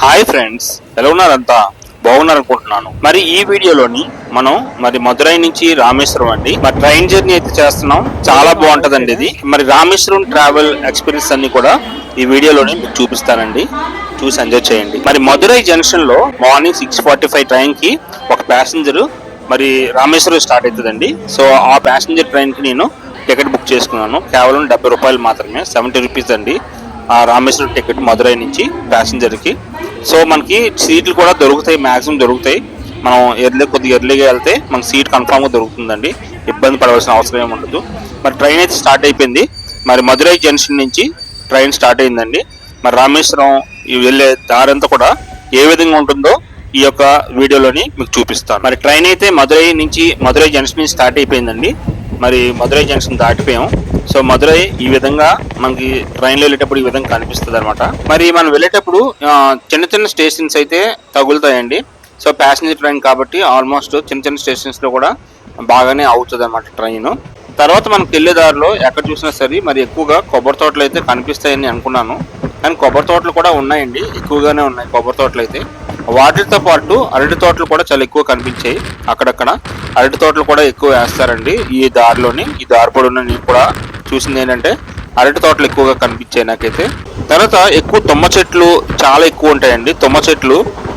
Hi friends ఎలా ఉన్నారంతా? బాగున్నారు అనుకుంటున్నాను మరి ఈ వీడియోలోని మనం మరి మదురై నుంచి రామేశ్వరం అండి. మరి ట్రైన్ జర్నీ అయితే చేస్తున్నాం. చాలా బాగుంటదండి ఇది. మరి రామేశ్వరం ట్రావెల్ ఎక్స్పీరియన్స్ అన్ని కూడా ఈ వీడియోలోనే మీకు చూపిస్తానండి. చూసి ఎంజాయ్ చేయండి. మరి మదురై జంక్షన్లో మార్నింగ్ సిక్స్ ఫార్టీ ఫైవ్ ట్రైన్కి ఒక ప్యాసింజర్ మరి రామేశ్వరం స్టార్ట్ అవుతుందండి. సో ఆ ప్యాసింజర్ ట్రైన్కి నేను టికెట్ బుక్ చేసుకున్నాను. కేవలం డెబ్బై రూపాయలు మాత్రమే సెవెంటీ రూపీస్ అండి. రామేశ్వరం టికెట్ మదురై నుంచి ప్యాసింజర్కి సో మనకి సీట్లు కూడా దొరుకుతాయి మ్యాక్సిమం దొరుకుతాయి. మనం ఎర్లీ కొద్దిగా ఎర్లీగా వెళ్తే మనకి సీట్ కన్ఫామ్గా దొరుకుతుందండి. ఇబ్బంది పడవలసిన అవసరం ఏమి ఉండదు. మరి ట్రైన్ అయితే స్టార్ట్ అయిపోయింది. మరి మదురై జంక్షన్ నుంచి ట్రైన్ స్టార్ట్ అయిందండి. మరి రామేశ్వరం వెళ్ళే దారంతా కూడా ఏ విధంగా ఉంటుందో ఈ యొక్క వీడియోలోని మీకు చూపిస్తాను. మరి ట్రైన్ అయితే మదురై నుంచి మదురై జంక్షన్ నుంచి స్టార్ట్ అయిపోయిందండి. మరి మదురై జంక్షన్ దాటిపోయాం. సో మధురై ఈ విధంగా మనకి ట్రైన్లో వెళ్ళేటప్పుడు ఈ విధంగా కనిపిస్తుంది అనమాట మరి మనం వెళ్ళేటప్పుడు చిన్న చిన్న స్టేషన్స్ అయితే తగులుతాయండి. సో ప్యాసింజర్ ట్రైన్ కాబట్టి ఆల్మోస్ట్ చిన్న చిన్న స్టేషన్స్లో కూడా బాగానే అవుతుంది అనమాట ట్రైన్. తర్వాత మనకి వెళ్ళే దారిలో ఎక్కడ చూసినా సరే మరి ఎక్కువగా కొబ్బరి తోటలు అయితే కనిపిస్తాయని అనుకున్నాను. కానీ కొబ్బరి తోటలు కూడా ఉన్నాయండి ఎక్కువగానే ఉన్నాయి కొబ్బరి తోటలు అయితే. వాటితో పాటు అరటి తోటలు కూడా చాలా ఎక్కువ కనిపించాయి అక్కడక్కడ. అరటి తోటలు కూడా ఎక్కువ వేస్తారండి ఈ దారిలోని ఈ దారి పొడవునా నేను కూడా చూసింది ఏంటంటే అరటి తోటలు ఎక్కువగా కనిపించాయి నాకైతే. తర్వాత ఎక్కువ తుమ్మ చెట్లు చాలా ఎక్కువ ఉంటాయండి. తుమ్మ చెట్లు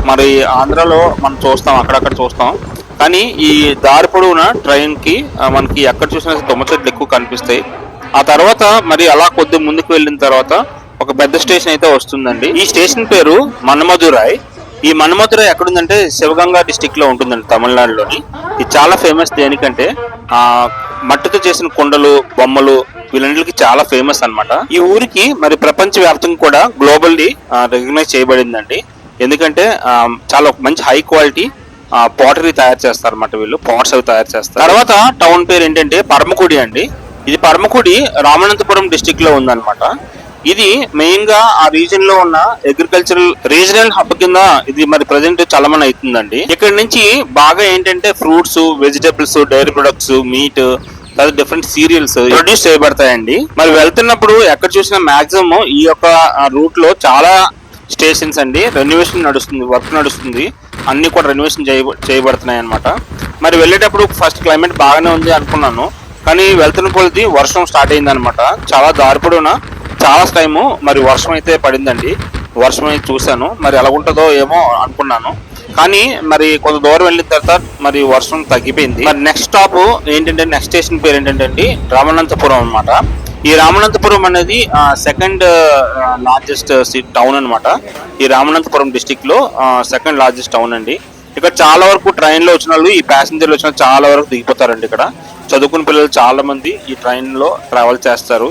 మరి ఆంధ్రాలో మనం చూస్తాం అక్కడక్కడ చూస్తాం. కానీ ఈ దారి పొడవున ట్రైన్కి మనకి ఎక్కడ చూసినా తుమ్మ చెట్లు ఎక్కువ కనిపిస్తాయి. ఆ తర్వాత మరి అలా కొద్ది ముందుకు వెళ్ళిన తర్వాత ఒక పెద్ద స్టేషన్ అయితే వస్తుందండి. ఈ స్టేషన్ పేరు మన్మధురాయ్. ఈ మన్మధుర ఎక్కడుందంటే శివగంగా డిస్టిక్లో ఉంటుందండి తమిళనాడులోని. ఇది చాలా ఫేమస్ దేనికంటే ఆ మట్టితో చేసిన కొండలు బొమ్మలు వీళ్ళంటికి చాలా ఫేమస్ అన్నమాట. ఈ ఊరికి మరి ప్రపంచ వ్యాప్తంగా కూడా గ్లోబల్లీ రికగ్నైజ్ చేయబడిందండి. ఎందుకంటే చాలా మంచి హై క్వాలిటీ పాటరీ తయారు చేస్తారు అనమాట వీళ్ళు పాట్స్ అవి తయారు చేస్తారు. తర్వాత టౌన్ పేరు ఏంటంటే పరమకుడి అండి. ఇది పరమకుడి రామనంతపురం డిస్టిక్లో ఉందన్నమాట. ఇది మెయిన్గా ఆ రీజన్లో ఉన్న అగ్రికల్చరల్ రీజనల్ హబ్ కింద ఇది మరి ప్రజెంట్ చలమన్ అవుతుందండి. ఇక్కడ నుంచి బాగా ఏంటంటే fruits vegetables dairy products meat different cereals produce చేయబడతాయండి. మరి వెళ్తున్నప్పుడు ఎక్కడ చూసినా మాక్సిమం ఈ యొక్క రూట్లో చాలా స్టేషన్స్ అండి. రెన్యువేషన్ నడుస్తుంది వర్క్ నడుస్తుంది. అన్ని కూడా రెన్యువేషన్ చేయ చేయబడుతున్నాయి అనమాట మరి వెళ్ళేటప్పుడు ఫస్ట్ క్లైమేట్ బాగానే ఉంది అనుకున్నాను. కానీ వెళ్తున్న కొలది వర్షం స్టార్ట్ అయింది అనమాట చాలా దారిపడున చాలా టైము మరి వర్షం అయితే పడిందండి. వర్షం అయితే చూశాను. మరి ఎలా ఉంటుందో ఏమో అనుకున్నాను. కానీ మరి కొంత దూరం వెళ్ళిన తర్వాత మరి వర్షం తగ్గిపోయింది. మరి నెక్స్ట్ స్టాప్ ఏంటంటే నెక్స్ట్ స్టేషన్ పేరు ఏంటంటే అండి రామనంతపురం అనమాట ఈ రామనంతపురం అనేది సెకండ్ లార్జెస్ట్ టౌన్ అనమాట ఈ రామనంతపురం డిస్టిక్లో సెకండ్ లార్జెస్ట్ టౌన్ అండి. ఇక్కడ చాలా వరకు ట్రైన్లో వచ్చిన వాళ్ళు ఈ ప్యాసింజర్లు వచ్చిన చాలా వరకు దిగిపోతారండి ఇక్కడ. చదువుకున్న పిల్లలు చాలా మంది ఈ ట్రైన్లో ట్రావెల్ చేస్తారు.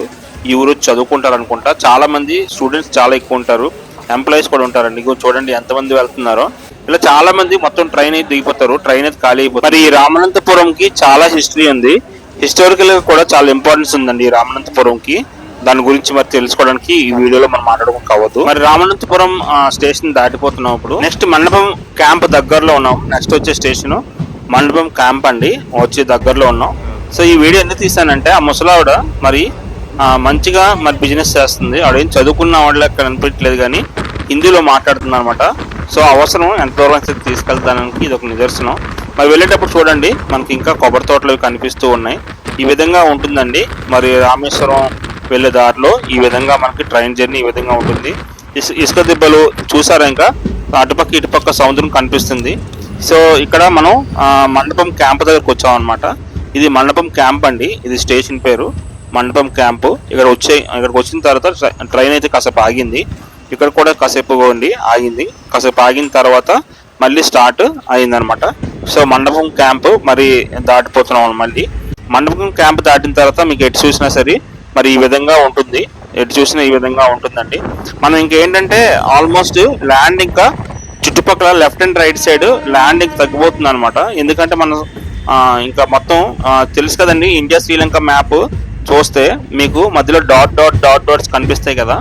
ఈ ఊరు చదువుకుంటారు అనుకుంటా చాలా మంది స్టూడెంట్స్ చాలా ఎక్కువ ఉంటారు. ఎంప్లాయీస్ కూడా ఉంటారండి. చూడండి ఎంతమంది వెళ్తున్నారో. ఇలా చాలా మంది మొత్తం ట్రైన్ అయితే దిగిపోతారు. ట్రైన్ అయితే ఖాళీ అయిపోతుంది మరి ఈ రామనంతపురం కి చాలా హిస్టరీ ఉంది. హిస్టారికల్గా కూడా చాలా ఇంపార్టెన్స్ ఉందండి ఈ రామనంతపురం కి దాని గురించి మరి తెలుసుకోవడానికి ఈ వీడియోలో మనం మాట్లాడడం కావద్దు మరి రామనంతపురం స్టేషన్ దాటిపోతున్నాం ఇప్పుడు. నెక్స్ట్ మండపం క్యాంప్ దగ్గరలో ఉన్నాం. నెక్స్ట్ వచ్చే స్టేషన్ మండపం క్యాంప్ అండి. వచ్చే దగ్గరలో ఉన్నాం. సో ఈ వీడియో ఎందుకు తీసానంటే ఆ ముసలావిడ మరి మంచిగా మరి బిజినెస్ చేస్తుంది. ఆవిడ చదువుకున్న వాళ్ళ కనిపించలేదు కానీ హిందీలో మాట్లాడుతుంది అనమాట సో అవసరం ఎంత దూరం అయితే తీసుకెళ్తానికి ఇది ఒక నిదర్శనం. మరి వెళ్ళేటప్పుడు చూడండి మనకి ఇంకా కొబ్బరి తోటలు కనిపిస్తూ ఉన్నాయి. ఈ విధంగా ఉంటుందండి. మరి రామేశ్వరం వెళ్ళే దారిలో ఈ విధంగా మనకి ట్రైన్ జర్నీ ఈ విధంగా ఉంటుంది. ఇస్- ఇసుక దిబ్బలు చూసారా ఇంకా? అటుపక్క ఇటుపక్క సముద్రం కనిపిస్తుంది. సో ఇక్కడ మనం మండపం క్యాంప్ దగ్గరకు వచ్చాం అనమాట ఇది మండపం క్యాంప్ అండి. ఇది స్టేషన్ పేరు. మండపం క్యాంపు. ఇక్కడ వచ్చే ఇక్కడికి వచ్చిన తర్వాత ట్రై- ట్రైన్ అయితే కాసేపు ఆగింది. ఇక్కడ కూడా కాసేపు ఉండి ఆగింది. కాసేపు ఆగిన తర్వాత మళ్ళీ స్టార్ట్ అయిందనమాట. సో మండపం క్యాంపు మరి దాటిపోతున్నాం మళ్ళీ. మండపం క్యాంప్ దాటిన తర్వాత మీకు ఎటు చూసినా సరే మరి ఈ విధంగా ఉంటుంది. ఎటు చూసినా ఈ విధంగా ఉంటుందండి. మనం ఇంకేంటంటే ఆల్మోస్ట్ ల్యాండ్ ఇంకా చుట్టుపక్కల left and right side landing తగ్గిపోతుంది అనమాట ఎందుకంటే మనం ఇంకా మొత్తం తెలుసు కదండి ఇండియా శ్రీలంక మ్యాప్ చూస్తే మీకు మధ్యలో డాట్ డాట్ డాట్ డాట్స్ కనిపిస్తాయి కదా.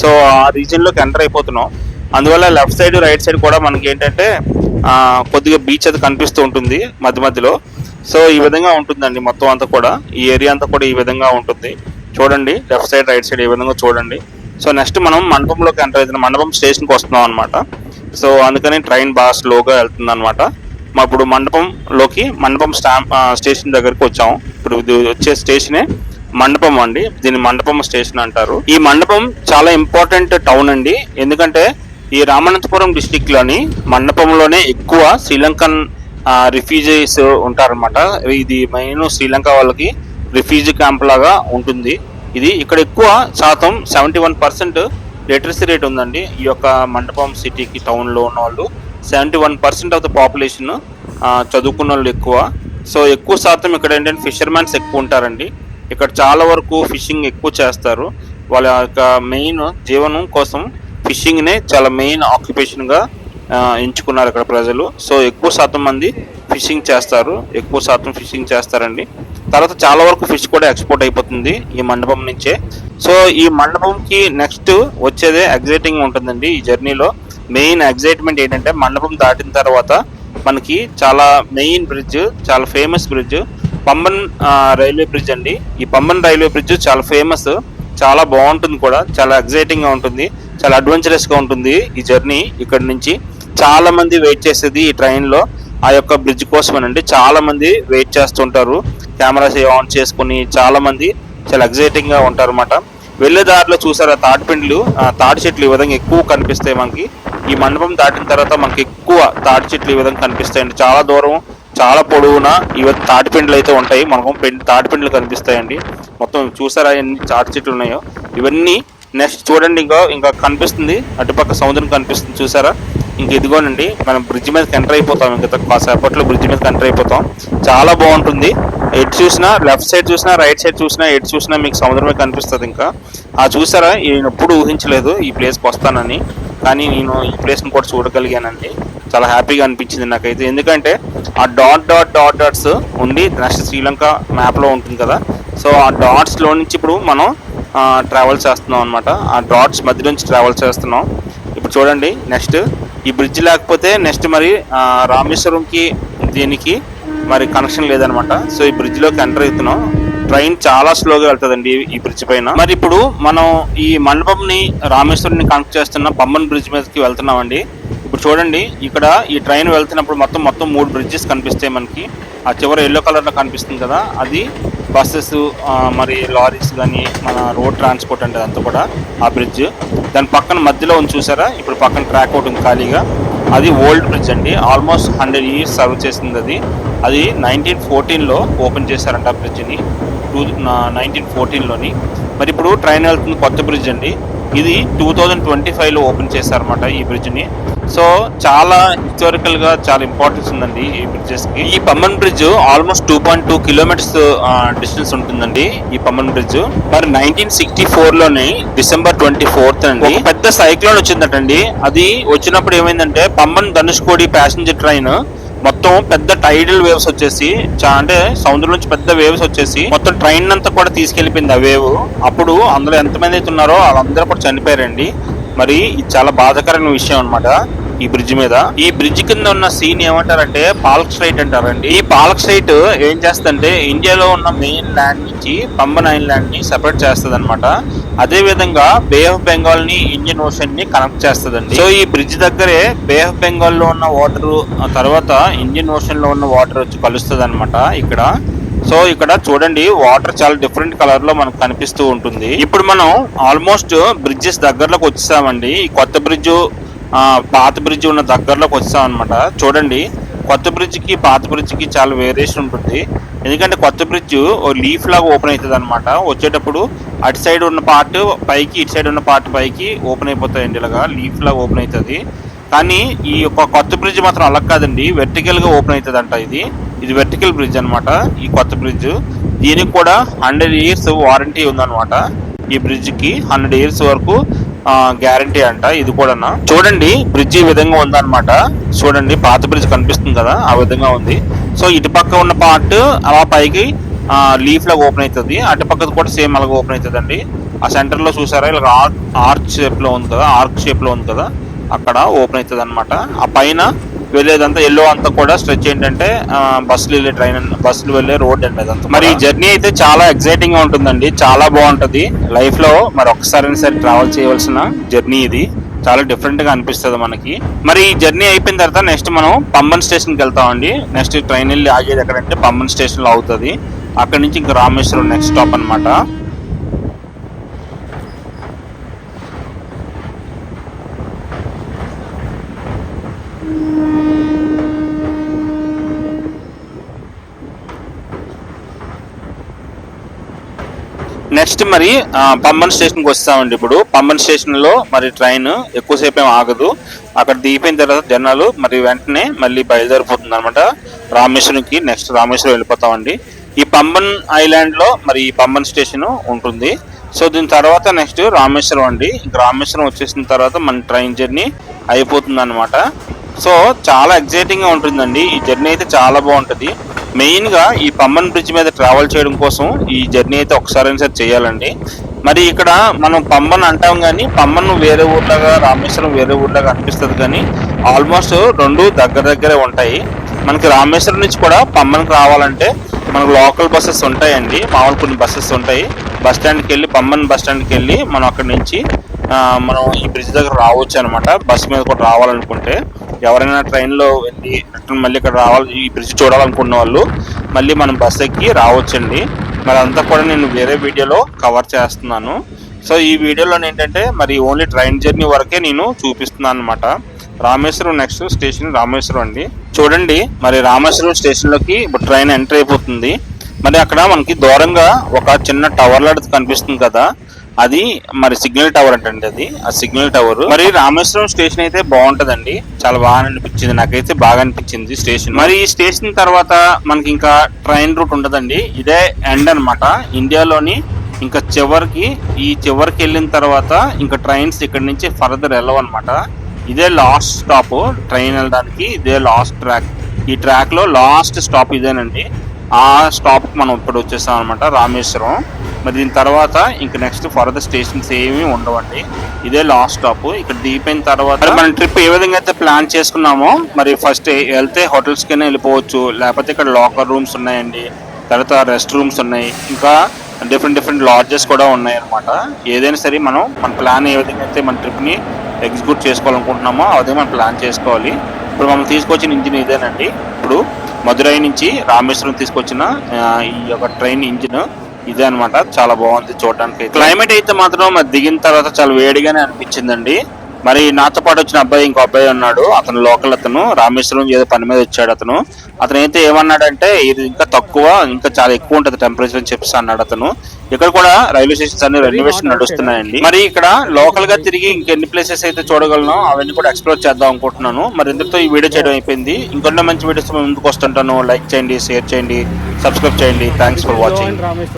సో ఆ రీజన్లోకి ఎంటర్ అయిపోతున్నాం. అందువల్ల లెఫ్ట్ సైడ్ రైట్ సైడ్ కూడా మనకి ఏంటంటే కొద్దిగా బీచ్ అది కనిపిస్తూ ఉంటుంది మధ్య మధ్యలో. సో ఈ విధంగా ఉంటుందండి మొత్తం అంతా కూడా. ఈ ఏరియా అంతా కూడా ఈ విధంగా ఉంటుంది. చూడండి లెఫ్ట్ సైడ్ రైట్ సైడ్ ఈ విధంగా చూడండి. సో నెక్స్ట్ మనం మండపంలోకి ఎంటర్ అవుతున్నాం మండపం స్టేషన్కి వస్తున్నాం అనమాట సో అందుకని ట్రైన్ బాగా స్లోగా వెళ్తుంది అనమాట మా ఇప్పుడు మండపంలోకి మండపం స్టాంప్ స్టేషన్ దగ్గరికి వచ్చాము ఇప్పుడు వచ్చే స్టేషనే మండపం అండి. దీని మండపం స్టేషన్ అంటారు. ఈ మండపం చాలా ఇంపార్టెంట్ టౌన్ అండి. ఎందుకంటే ఈ రామనాథపురం డిస్టిక్లోని మండపంలోనే ఎక్కువ శ్రీలంకన్ రిఫ్యూజీస్ ఉంటారన్నమాట. ఇది మెయిన్ శ్రీలంక వాళ్ళకి రిఫ్యూజీ క్యాంప్ లాగా ఉంటుంది. ఇది ఇక్కడ ఎక్కువ శాతం seventy one percent literacy rate ఉందండి. ఈ యొక్క మండపం సిటీకి టౌన్లో ఉన్న వాళ్ళు seventy one percent of the population చదువుకున్న వాళ్ళు ఎక్కువ. సో ఎక్కువ శాతం ఇక్కడ ఏంటంటే ఫిషర్మెన్స్ ఎక్కువ ఉంటారండి. ఇక్కడ చాలా వరకు ఫిషింగ్ ఎక్కువ చేస్తారు. వాళ్ళ యొక్క మెయిన్ జీవనం కోసం ఫిషింగ్నే చాలా మెయిన్ ఆక్యుపేషన్గా ఎంచుకున్నారు ఇక్కడ ప్రజలు. సో ఎక్కువ శాతం మంది ఫిషింగ్ చేస్తారు. ఎక్కువ శాతం ఫిషింగ్ చేస్తారండి. తర్వాత చాలా వరకు ఫిష్ కూడా ఎక్స్పోర్ట్ అయిపోతుంది ఈ మండపం నుంచే. సో ఈ మండపంకి నెక్స్ట్ వచ్చేదే ఎగ్జైటింగ్ ఉంటుందండి ఈ జర్నీలో. మెయిన్ ఎగ్జైట్మెంట్ ఏంటంటే మండపం దాటిన తర్వాత మనకి చాలా మెయిన్ బ్రిడ్జ్ చాలా famous bridge Pamban railway bridge అండి. ఈ పంబన్ రైల్వే బ్రిడ్జ్ చాలా ఫేమస్ చాలా బాగుంటుంది కూడా. చాలా ఎగ్జైటింగ్గా ఉంటుంది. చాలా అడ్వెంచరస్గా ఉంటుంది ఈ జర్నీ ఇక్కడ నుంచి. చాలా మంది వెయిట్ చేసేది ఈ ట్రైన్లో. ఆ యొక్క బ్రిడ్జ్ కోసమేనండి. చాలా మంది వెయిట్ చేస్తుంటారు. కెమెరాస్ ఆన్ చేసుకుని చాలా మంది చాలా ఎగ్జైటింగ్గా ఉంటారు అనమాట వెళ్ళే దారిలో చూసారా తాటిపిండ్లు ఆ తాటి చెట్లు ఈ విధంగా ఎక్కువ కనిపిస్తాయి మనకి. ఈ మండపం దాటిన తర్వాత మనకి ఎక్కువ తాటి చెట్లు ఈ విధంగా కనిపిస్తాయండి. చాలా దూరం చాలా పొడవునా ఇవన్నీ తాటిపిండ్లు అయితే ఉంటాయి. మనకు పెన్ తాటిపిండ్లు కనిపిస్తాయండి. మొత్తం చూసారా ఎన్ని తాటి చెట్లు ఉన్నాయో? ఇవన్నీ నెక్స్ట్ చూడండి ఇంకా ఇంకా కనిపిస్తుంది. అటుపక్క సముద్రం కనిపిస్తుంది. చూసారా? ఇంక ఇదిగోనండి మనం బ్రిడ్జ్ మీదకి ఎంటర్ అయిపోతాం. ఇంకా కాసేపట్లో బ్రిడ్జ్ మీదకి ఎంటర్ అయిపోతాం. చాలా బాగుంటుంది. ఎటు చూసినా లెఫ్ట్ సైడ్ చూసినా రైట్ సైడ్ చూసినా ఎటు చూసినా మీకు సముద్రమే కనిపిస్తుంది ఇంకా. ఆ చూసారా? నేను ఎప్పుడు ఊహించలేదు ఈ ప్లేస్కి వస్తానని. కానీ నేను ఈ ప్లేస్ని కూడా చూడగలిగానండి. చాలా హ్యాపీగా అనిపించింది నాకైతే. ఎందుకంటే ఆ డాట్ డాట్ డాట్ డాట్స్ ఉండి నెక్స్ట్ శ్రీలంక మ్యాప్లో ఉంటుంది కదా. సో ఆ డాట్స్లో నుంచి ఇప్పుడు మనం ట్రావెల్ చేస్తున్నాం అనమాట ఆ డాట్స్ మధ్య నుంచి ట్రావెల్ చేస్తున్నాం. ఇప్పుడు చూడండి నెక్స్ట్ ఈ బ్రిడ్జ్ లేకపోతే నెక్స్ట్ మరి రామేశ్వరంకి దీనికి మరి కనెక్షన్ లేదనమాట సో ఈ బ్రిడ్జ్లోకి ఎంటర్ అవుతున్నాం. ట్రైన్ చాలా స్లోగా వెళ్తుందండి ఈ- ఈ బ్రిడ్జ్ పైన. మరి ఇప్పుడు మనం ఈ మండపంని రామేశ్వరంని కనెక్ట్ చేస్తున్న పంబన్ బ్రిడ్జ్ మీదకి వెళ్తున్నామండి. ఇప్పుడు చూడండి ఇక్కడ ఈ ట్రైన్ వెళ్తున్నప్పుడు మొత్తం మొత్తం మూడు బ్రిడ్జెస్ కనిపిస్తాయి మనకి. ఆ చివర ఎల్లో కలర్లో కనిపిస్తుంది కదా అది బస్సెస్ మరి లారీస్ కానీ మన రోడ్ ట్రాన్స్పోర్ట్ అంటే అంతా కూడా ఆ బ్రిడ్జ్ దాని పక్కన మధ్యలో ఉంది చూసారా? ఇప్పుడు పక్కన ట్రాక్ ఒకటి ఉంది ఖాళీగా. అది ఓల్డ్ బ్రిడ్జ్ అండి. ఆల్మోస్ట్ హండ్రెడ్ ఇయర్స్ సర్వ్ చేసింది అది. అది నైన్టీన్ ఫోర్టీన్లో ఓపెన్ చేశారంట ఆ బ్రిడ్జ్ని టూ నైన్టీన్ ఫోర్టీన్లోని మరి ఇప్పుడు ట్రైన్ వెళ్తుంది కొత్త బ్రిడ్జ్ అండి. ఇది టూ థౌజండ్ ట్వంటీ ఫైవ్లో ఓపెన్ చేశారన్నమాట ఈ బ్రిడ్జ్ని సో చాలా హిస్టారికల్గా చాలా ఇంపార్టెన్స్ ఉందండి ఈ బ్రిడ్జెస్కి. ఈ Pamban bridge almost two point two kilometres distance ఉంటుందండి ఈ పమ్మన్ బ్రిడ్జ్ మరి నైన్టీన్ సిక్స్టీ ఫోర్లోని డిసెంబర్ ట్వంటీ ఫోర్త్ అండి పెద్ద సైక్లోన్ వచ్చిందటండి. అది వచ్చినప్పుడు ఏమైందంటే పమ్మన్ ధనుష్కోడి ప్యాసింజర్ ట్రైన్ మొత్తం పెద్ద టైడల్ వేవ్స్ వచ్చేసి అంటే సముద్రం నుంచి పెద్ద వేవ్స్ వచ్చేసి మొత్తం ట్రైన్ అంతా కూడా తీసుకెళ్ళిపోయింది ఆ వేవ్ అప్పుడు అందులో ఎంతమంది అయితే ఉన్నారో వాళ్ళందరూ కూడా చనిపోయారండి. మరి ఇది చాలా బాధాకరమైన విషయం అన్నమాట ఈ బ్రిడ్జ్ మీద. ఈ బ్రిడ్జ్ కింద ఉన్న సీన్ ఏమంటారంటే పాలక్ స్ట్రైట్ అంటారండి. ఈ పాలక్ స్ట్రైట్ ఏం చేస్తుందంటే ఇండియాలో ఉన్న మెయిన్ ల్యాండ్ నుంచి పంబన్ ల్యాండ్ని సెపరేట్ చేస్తుంది అనమాట అదే విధంగా బే ఆఫ్ బెంగాల్ని ఇండియన్ ఓషన్ని కనెక్ట్ చేస్తుందండి. సో ఈ బ్రిడ్జ్ దగ్గరే బే ఆఫ్ బెంగాల్లో ఉన్న వాటర్ తర్వాత ఇండియన్ ఓషన్లో ఉన్న వాటర్ వచ్చి కలుస్తుంది ఇక్కడ. సో ఇక్కడ చూడండి వాటర్ చాలా డిఫరెంట్ కలర్లో మనకు కనిపిస్తూ ఉంటుంది. ఇప్పుడు మనం ఆల్మోస్ట్ బ్రిడ్జెస్ దగ్గరలోకి వచ్చేసామండి. ఈ కొత్త బ్రిడ్జ్ పాత బ్రిడ్జ్ ఉన్న దగ్గరలోకి వచ్చాం అనమాట చూడండి కొత్త బ్రిడ్జ్కి పాత బ్రిడ్జ్కి చాలా వేరియేషన్ ఉంటుంది. ఎందుకంటే కొత్త బ్రిడ్జ్ ఓ లీఫ్ లాగా ఓపెన్ అవుతుంది అనమాట వచ్చేటప్పుడు అటు సైడ్ ఉన్న పార్ట్ పైకి ఇటు సైడ్ ఉన్న పార్ట్ పైకి ఓపెన్ అయిపోతాయండి ఇలాగా. లీఫ్ లాగా ఓపెన్ అవుతుంది కానీ ఈ యొక్క కొత్త బ్రిడ్జ్ మాత్రం అలా కాదండి. వెర్టికల్గా ఓపెన్ అవుతుంది అంట ఇది. ఇది వెర్టికల్ బ్రిడ్జ్ అన్నమాట ఈ కొత్త బ్రిడ్జ్ దీనికి కూడా హండ్రెడ్ ఇయర్స్ వారంటీ ఉందన్నమాట. ఈ బ్రిడ్జ్కి హండ్రెడ్ ఇయర్స్ వరకు గ్యారంటీ అంట ఇది కూడా చూడండి బ్రిడ్జ్ ఈ విధంగా ఉందన్నమాట. చూడండి పాత బ్రిడ్జ్ కనిపిస్తుంది కదా ఆ విధంగా ఉంది. సో ఇటు పక్క ఉన్న పార్ట్ అలా పైకి లీఫ్ లాగా ఓపెన్ అవుతుంది. అటు పక్కది కూడా సేమ్ అలాగే ఓపెన్ అవుతుంది అండి ఆ సెంటర్లో చూసారా ఇలా ఆర్చ్ షేప్లో ఉంది కదా ఆర్క్ షేప్లో ఉంది కదా అక్కడ ఓపెన్ అవుతుంది అనమాట ఆ పైన వెళ్ళేదంతా ఎల్లో అంతా కూడా స్ట్రెచ్ ఏంటంటే బస్సులు వెళ్ళే ట్రైన్ బస్సులు వెళ్ళే రోడ్ అండి అదంతా మరి ఈ జర్నీ అయితే చాలా ఎక్సైటింగ్గా ఉంటుందండి చాలా బాగుంటది. లైఫ్లో మరి ఒక్కసారి సరే ట్రావెల్ చేయవలసిన జర్నీ ఇది. చాలా డిఫరెంట్గా అనిపిస్తుంది మనకి. మరి ఈ జర్నీ అయిపోయిన తర్వాత నెక్స్ట్ మనం పంబన్ స్టేషన్కి వెళ్తామండి. నెక్స్ట్ ట్రైన్ వెళ్ళి ఆగేది ఎక్కడంటే పంబన్ స్టేషన్లో అవుతుంది. అక్కడ నుంచి ఇంకా రామేశ్వరం నెక్స్ట్ స్టాప్ అన్నమాట. నెక్స్ట్ మరి ఆ, పంబన్ స్టేషన్కి వస్తామండి ఇప్పుడు. పంబన్ స్టేషన్లో మరి ట్రైన్ ఎక్కువసేపు ఏం ఆగదు. అక్కడ దిగిపోయిన తర్వాత జనాలు మరి వెంటనే మళ్ళీ బయలుదేరిపోతుంది అనమాట రామేశ్వరంకి నెక్స్ట్ రామేశ్వరం వెళ్ళిపోతామండి. ఈ పంబన్ ఐలాండ్లో మరి ఈ పంబన్ స్టేషన్ ఉంటుంది. సో దీని తర్వాత నెక్స్ట్ రామేశ్వరం అండి. రామేశ్వరం వచ్చేసిన తర్వాత మన ట్రైన్ జర్నీ అయిపోతుంది అనమాట సో చాలా ఎగ్జైటింగ్గా ఉంటుందండి. ఈ జర్నీ అయితే చాలా బాగుంటుంది. మెయిన్గా ఈ పమ్మన్ బ్రిడ్జ్ మీద ట్రావెల్ చేయడం కోసం ఈ జర్నీ అయితే ఒకసారి సరే చేయాలండి. మరి ఇక్కడ మనం పంబన్ అంటాం కానీ పమ్మన్ వేరే ఊర్లాగా రామేశ్వరం వేరే ఊర్లాగా అనిపిస్తుంది కానీ ఆల్మోస్ట్ రెండు దగ్గర దగ్గరే ఉంటాయి. మనకి రామేశ్వరం నుంచి కూడా పమ్మన్కి రావాలంటే మనకు లోకల్ బస్సెస్ ఉంటాయండి. మామూలు కొన్ని బస్సెస్ ఉంటాయి. బస్ స్టాండ్కి వెళ్ళి పమ్మన్ బస్ స్టాండ్కి వెళ్ళి మనం అక్కడి నుంచి మనం ఈ బ్రిడ్జ్ దగ్గర రావచ్చు అనమాట బస్ మీద కూడా రావాలనుకుంటే. ఎవరైనా ట్రైన్లో వెళ్ళి రిటర్న్ మళ్ళీ ఇక్కడ రావాలి ఈ బ్రిడ్జ్ చూడాలనుకున్న వాళ్ళు మళ్ళీ మనం బస్ ఎక్కి రావచ్చండి. మరి అంతా కూడా నేను వేరే వీడియోలో కవర్ చేస్తున్నాను. సో ఈ వీడియోలో ఏంటంటే మరి ఓన్లీ ట్రైన్ జర్నీ వరకే నేను చూపిస్తున్నాను అనమాట రామేశ్వరం నెక్స్ట్ స్టేషన్ రామేశ్వరం అండి. చూడండి మరి రామేశ్వరం స్టేషన్లోకి ఇప్పుడు ట్రైన్ ఎంటర్ అయిపోతుంది. మరి అక్కడ మనకి దూరంగా ఒక చిన్న టవర్ లాంటిది కనిపిస్తుంది కదా. అది మరి సిగ్నల్ టవర్ అంటే అది. ఆ సిగ్నల్ టవర్. మరి రామేశ్వరం స్టేషన్ అయితే బాగుంటదండి. చాలా బాగా అనిపించింది. నాకైతే బాగా అనిపించింది స్టేషన్. మరి ఈ స్టేషన్ తర్వాత మనకి ఇంకా ట్రైన్ రూట్ ఉండదండి. ఇదే ఎండ్ అనమాట ఇండియాలోని ఇంకా చివరికి ఈ చివరికి వెళ్ళిన తర్వాత ఇంకా ట్రైన్స్ ఇక్కడ నుంచి ఫర్దర్ వెళ్ళవన్నమాట. ఇదే లాస్ట్ స్టాప్ ట్రైన్ వెళ్ళడానికి. ఇదే లాస్ట్ ట్రాక్. ఈ ట్రాక్లో లాస్ట్ స్టాప్ ఇదేనండి. ఆ స్టాప్ మనం ఇప్పుడు వచ్చేసాం అనమాట రామేశ్వరం. మరి దీని తర్వాత ఇంక నెక్స్ట్ ఫర్దర్ స్టేషన్స్ ఏమీ ఉండవండి. ఇదే లాస్ట్ స్టాప్ ఇక్కడ డీప్ అయిన తర్వాత మనం మన ట్రిప్ ఏ విధంగా అయితే ప్లాన్ చేసుకున్నామో మరి ఫస్ట్ వెళ్తే హోటల్స్ కైనా వెళ్ళిపోవచ్చు. లేకపోతే ఇక్కడ లాకర్ రూమ్స్ ఉన్నాయండి. తర్వాత రెస్ట్ రూమ్స్ ఉన్నాయి. ఇంకా డిఫరెంట్ డిఫరెంట్ లాడ్జెస్ కూడా ఉన్నాయి అనమాట ఏదైనా సరే మనం మన ప్లాన్ ఏ విధంగా అయితే మన ట్రిప్ని ఎగ్జిక్యూట్ చేసుకోవాలనుకుంటున్నామో అదే మనం ప్లాన్ చేసుకోవాలి. ఇప్పుడు మనం తీసుకొచ్చిన ఇంజిన్ ఇదేనండి. ఇప్పుడు మధురై నుంచి రామేశ్వరం తీసుకొచ్చిన ఈ యొక్క ట్రైన్ ఇంజిన్ ఇదే అన్నమాట. చాలా బాగుంది చూడడానికి క్లైమేట్ అయితే మాత్రం మరి దిగిన తర్వాత చాలా వేడిగానే అనిపించిందండి. మరి నాతో పాటు వచ్చిన అబ్బాయి ఇంకో అబ్బాయి ఉన్నాడు. అతను లోకల్ అతను. రామేశ్వరం ఏదో పని మీద వచ్చాడు అతను. అతను అయితే ఏమన్నాడంటే ఇది ఇంకా తక్కువ ఇంకా చాలా ఎక్కువ ఉంటది టెంపరేచర్ అని చెప్పేసి అన్నాడు అతను. ఇక్కడ కూడా రైల్వే స్టేషన్స్ అన్ని రెన్యువేషన్ నడుస్తున్నాయండి. మరి ఇక్కడ లోకల్గా తిరిగి ఇంకెన్ని ప్లేసెస్ అయితే చూడగలను అవన్నీ కూడా ఎక్స్ప్లోర్ చేద్దాం అనుకుంటున్నాను. మరి ఇందులో ఈ వీడియో చేయడం అయిపోయింది. ఇంకొన్ని మంచి వీడియోస్ ముందుకు వస్తుంటాను. లైక్ చేయండి షేర్ చేయండి సబ్స్క్రైబ్ చేయండి. Thanks for watching